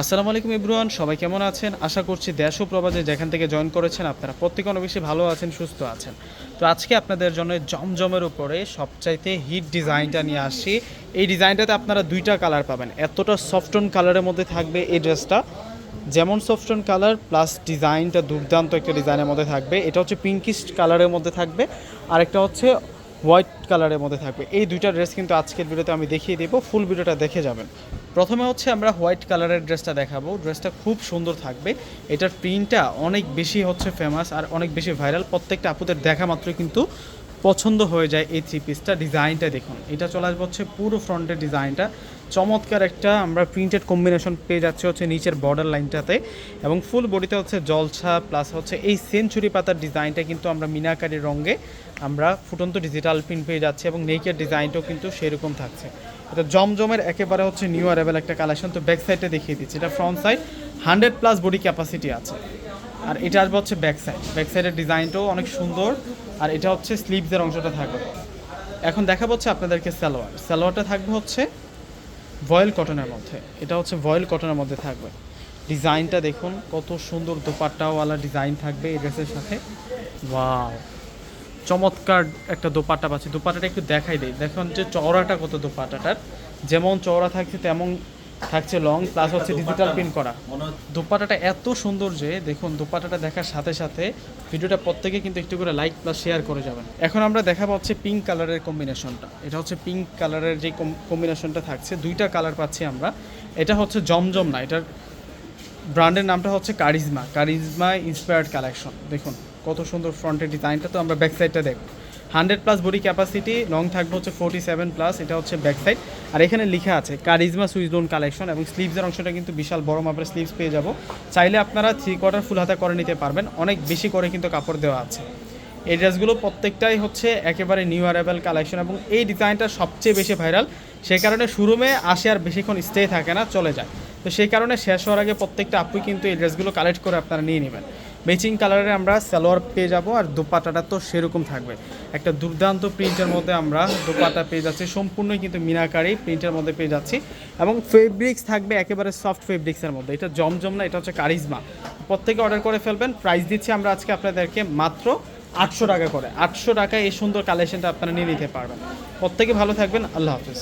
আসসালামু আলাইকুম ইব্রুয়ান, সবাই কেমন আছেন? আশা করছি দেশ ও প্রবাসে যেখান থেকে জয়েন করেছেন, আপনারা প্রত্যেকে অনেক বেশি ভালো আছেন, সুস্থ আছেন। তো আজকে আপনাদের জন্য জমজমের উপরে সবচাইতে হিট ডিজাইনটা নিয়ে আসি এই ডিজাইনটাতে আপনারা দুইটা কালার পাবেন। এতটা সফটন কালারের মধ্যে থাকবে এই ড্রেসটা যেমন সফটন কালার প্লাস ডিজাইনটা দুর্দান্ত একটা ডিজাইনের মধ্যে থাকবে। এটা হচ্ছে পিঙ্কিশ কালারের মধ্যে থাকবে। আরেকটা হচ্ছে হোয়াইট কালারের মধ্যে থাকবে। এই দুইটা ড্রেস কিন্তু আজকের ভিডিওতে আমি দেখিয়ে দেবো। ফুল ভিডিওটা দেখে যাবেন। প্রথমে হচ্ছে আমরা হোয়াইট কালারের ড্রেসটা দেখাবো। ড্রেসটা খুব সুন্দর থাকবে। এটার প্রিন্টটা অনেক বেশি হচ্ছে ফেমাস আর অনেক বেশি ভাইরাল প্রত্যেকটা আপুদের দেখা মাত্রই কিন্তু পছন্দ হয়ে যায় এই থ্রি পিসটা ডিজাইনটা দেখুন। এটা চলে আসবে হচ্ছে পুরো ফ্রন্টের ডিজাইনটা। চমৎকার একটা আমরা প্রিন্টেড কম্বিনেশন পেয়ে যাচ্ছে হচ্ছে নিচের বর্ডার লাইনটাতে এবং ফুল বডিতে হচ্ছে জলছা প্লাস হচ্ছে এই সেঞ্চুরি পাতার ডিজাইনটা কিন্তু আমরা মিনাকারি রঙে আমরা ফুটন্ত ডিজিটাল প্রিন্ট পেয়ে যাচ্ছি এবং নেকের ডিজাইনটাও কিন্তু সেরকম থাকছে। এটা জমজমের একেবারে হচ্ছে নিউ অ্যারেবেল একটা কালেকশন তো ব্যাক সাইডটা দেখিয়ে দিচ্ছি। এটা front side hundred plus body capacity আছে। আর এটা আসবে হচ্ছে ব্যাক সাইড ব্যাক সাইডের ডিজাইনটাও অনেক সুন্দর, আর এটা হচ্ছে স্লিভসের অংশটা থাকবে। এখন দেখা হচ্ছে আপনাদেরকে সালোয়ার। সালোয়ারটা থাকবে হচ্ছে ভয়েল কটনের মধ্যে। এটা হচ্ছে ভয়েল কটনের মধ্যে থাকবে। ডিজাইনটা দেখুন, কত সুন্দর দোপাট্টাওয়ালা ডিজাইন থাকবে এই ড্রেসের সাথে। ওয়াও চমৎকার একটা দোপাট্টা পাচ্ছি। দোপাট্টাটা একটু দেখাই দেই। দেখুন যে চওড়াটা কত দোপাট্টাটার। যেমন চওড়া থাকছে তেমন থাকছে লং প্লাস হচ্ছে ডিজিটাল প্রিন্ট করা। দোপাটাটা এত সুন্দর যে দেখুন দোপাটাটা দেখার সাথে সাথে ভিডিওটা প্রত্যেকে কিন্তু একটু করে লাইক প্লাস শেয়ার করে যাবেন। এখন আমরা দেখা পাচ্ছি পিঙ্ক কালারের কম্বিনেশনটা এটা হচ্ছে পিঙ্ক কালারের যে কম্বিনেশনটা থাকছে দুইটা কালার পাচ্ছি আমরা। এটা হচ্ছে জমজম না এটার ব্র্যান্ডের নামটা হচ্ছে কারিজমা কারিজমা ইন্সপায়ার্ড কালেকশন দেখুন। কত সুন্দর ফ্রন্টের ডিজাইনটা তো আমরা ব্যাক সাইডটা দেখব hundred plus body capacity, long থাকবে হচ্ছে ফোর্টি সেভেন প্লাস, এটা হচ্ছে ব্যাক সাইড আর এখানে লেখা আছে, কারিজমা সুইজলোন কালেকশন এবং স্লিভসের অংশটা কিন্তু বিশাল বড় মাপের স্লিভস পেয়ে যাব। চাইলে আপনারা থ্রি কোয়ার্টার ফুল হাতা করে নিতে পারবেন, অনেক বেশি করে কিন্তু কাপড় দেওয়া আছে। এই ড্রেসগুলো প্রত্যেকটাই হচ্ছে একেবারে নিউ অ্যারেবেল কালেকশন এবং এই ডিজাইনটা সবচেয়ে বেশি ভাইরাল সেই কারণে শোরুমে আসে আর বেশিক্ষণ স্টে থাকে না, চলে যায়। তো সেই কারণে শেষ হওয়ার আগে প্রত্যেকটা আপুই কিন্তু এই ড্রেসগুলো কালেক্ট করে আপনারা নিয়ে নেবেন। ম্যাচিং কালারে আমরা সালোয়ার পেয়ে যাব আর দোপাটাটা তো সেরকম থাকবে। একটা দুর্দান্ত প্রিন্টের মধ্যে আমরা দোপাটা পেয়ে যাচ্ছি। সম্পূর্ণই কিন্তু মিনাকারি প্রিন্টের মধ্যে পেয়ে যাচ্ছি। এবং ফেব্রিক্স থাকবে একেবারে সফট ফেব্রিক্সের মধ্যে। এটা জমজম না, এটা হচ্ছে কারিজমা। প্রত্যেকে অর্ডার করে ফেলবেন। প্রাইস দিচ্ছি আমরা আজকে আপনাদেরকে মাত্র আটশো টাকা করে। আটশো টাকায় এই সুন্দর কালেকশনটা আপনারা নিয়ে নিতে পারবেন। প্রত্যেকে ভালো থাকবেন। আল্লাহ হাফিজ।